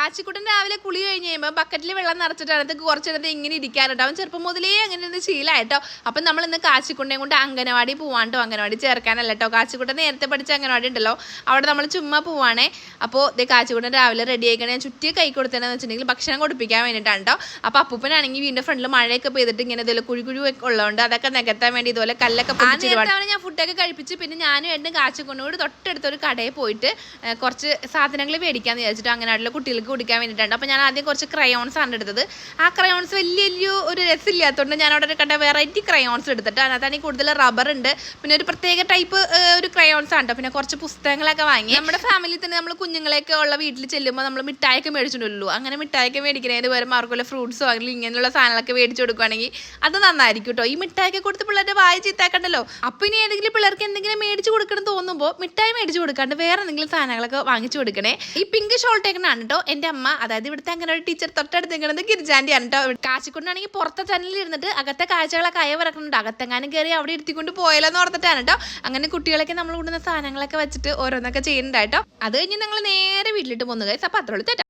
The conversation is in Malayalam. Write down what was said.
കാച്ചിക്കുട്ടൻ രാവിലെ കുളി കഴിഞ്ഞ് കഴിയുമ്പോൾ ബക്കറ്റിൽ വെള്ളം നിറച്ചിട്ടാണ് അതിനകത്ത് കുറച്ചിടത്ത് ഇങ്ങനെ ഇരിക്കാറുണ്ട്. അവൻ ചെറുപ്പം മുതലേ അങ്ങനെ ഒന്ന് ശീലമായിട്ടോ അപ്പം നമ്മൾ ഇന്ന് കാച്ചിക്കുട്ടനെയും കൊണ്ട് അംഗനവാടി പോവാണ്ടോ അംഗനവാടി ചേർക്കാനല്ല കേട്ടോ കാച്ചിക്കുട്ടൻ നേരത്തെ പഠിച്ച അംഗനവാടി ഉണ്ടല്ലോ. അവിടെ നമ്മൾ ചുമ്മാ പോവാണേ. അപ്പോൾ ദേ കാച്ചിക്കുട്ടൻ രാവിലെ റെഡി ആയിക്കണേ. ഞാൻ ചുറ്റി കൈ കൊടുത്തതെന്ന് വെച്ചിട്ടുണ്ടെങ്കിൽ ഭക്ഷണം കൊടുപ്പിക്കാൻ വേണ്ടിയിട്ടാണ് കേട്ടോ അപ്പോൾ അപ്പൂപ്പനാണെങ്കിൽ വീണ്ടും ഫ്രണ്ടിൽ മഴയൊക്കെ പെയ്തിട്ട് ഇങ്ങനെ ഇതുപോലെ കുഴി കുഴി ഒക്കെ ഉള്ളതുകൊണ്ട് അതൊക്കെ നികത്താൻ വേണ്ടി ഇതുപോലെ കല്ലൊക്കെ പൊട്ടിച്ചിരുവാണ് ഞാൻ ഫുഡൊക്കെ കഴിപ്പിച്ച് പിന്നെ ഞാനും ഏട്ടനും കാച്ചിക്കുണ്ടോട് തൊട്ടടുത്തൊരു കടയിൽ പോയിട്ട് കുറച്ച് സാധനങ്ങൾ മേടിക്കാമെന്ന് വിചാരിച്ചിട്ട് അങ്ങനെയുള്ള കുട്ടികൾക്ക് കുടിക്കാൻ വേണ്ടിയിട്ടുണ്ട് അപ്പോൾ ഞാൻ ആദ്യം കുറച്ച് ക്രയോൺസ് ആണ് എടുത്തത്. ആ ക്രയോൺസ് വലിയ വലിയ ഒരു രസമില്ലാത്തതുകൊണ്ട് ഞാൻ അവിടെ കണ്ട വെറൈറ്റി ക്രയോൺസ് എടുത്തിട്ട് അതിനകത്താണെങ്കിൽ കൂടുതൽ റബ്ബർ ഉണ്ട്. പിന്നെ ഒരു പ്രത്യേക ടൈപ്പ് ഒരു ക്രയോൺസ് ആണ് പിന്നെ കുറച്ച് പുസ്തകങ്ങളൊക്കെ വാങ്ങി. നമ്മുടെ ഫാമിലി തന്നെ നമ്മൾ കുഞ്ഞുങ്ങളെയൊക്കെ ഉള്ള വീട്ടിൽ ചെല്ലുമ്പോൾ നമ്മൾ മിഠായിയൊക്കെ മേടിച്ചിട്ടുള്ളൂ അങ്ങനെ മിഠായിയൊക്കെ മേടിക്കുന്നതിന് പകരം അവർക്കുള്ള ഫ്രൂട്ട്സോ അല്ലെങ്കിൽ ഇങ്ങനെയുള്ള സാധനങ്ങളൊക്കെ മേടിച്ചു കൊടുക്കുകയാണെങ്കിൽ അത് നന്നായിരിക്കും കേട്ടോ ഈ മിഠായിയൊക്കെ കൊടുത്ത് പിള്ളേരുടെ വായ ചീത്താക്കണ്ടല്ലോ? അപ്പൊ ഇനി ഏതെങ്കിലും പിള്ളേർക്ക് എന്തെങ്കിലും മേടിച്ചു കൊടുക്കണം തോന്നുമ്പോൾ മിഠായി മേടിച്ചു കൊടുക്കാണ്ട് വേറെ എന്തെങ്കിലും സാധനങ്ങളൊക്കെ വാങ്ങിച്ചു കൊടുക്കണേ. ഈ പിങ്ക് ഷോൾ ടേക്കണാണ് കേട്ടോ എന്റെ അമ്മ അതായത് ഇവിടുത്തെ അങ്ങനെ ഒരു ടീച്ചർ തൊട്ടടുത്ത് നിൽക്കുന്നത് ഗിരിജാന്റെ ആണ് കേട്ടോ കാച്ചിക്കൊണ്ടാണെങ്കിൽ പുറത്തെ ചാനലിൽ ഇരുന്നിട്ട് അകത്തെ കാഴ്ചകളൊക്കെ അയവിറക്കുന്നുണ്ട് അകത്തെങ്ങാനും കയറി അവിടെ ഇരുത്തിക്കൊണ്ട് പോയാലോ എന്ന് ഓർത്തിട്ടാണ് കേട്ടോ അങ്ങനെ കുട്ടികളൊക്കെ നമ്മൾ കൊണ്ടുവന്ന സാധനങ്ങളൊക്കെ വെച്ചിട്ട് ഓരോന്നൊക്കെ ചെയ്യുന്നുണ്ട് കേട്ടോ. അത് കഴിഞ്ഞ് നിങ്ങൾ നേരെ വീട്ടിലിട്ട് പോകുന്നു കൈസ് അപ്പോൾ അത്രയുള്ളൂ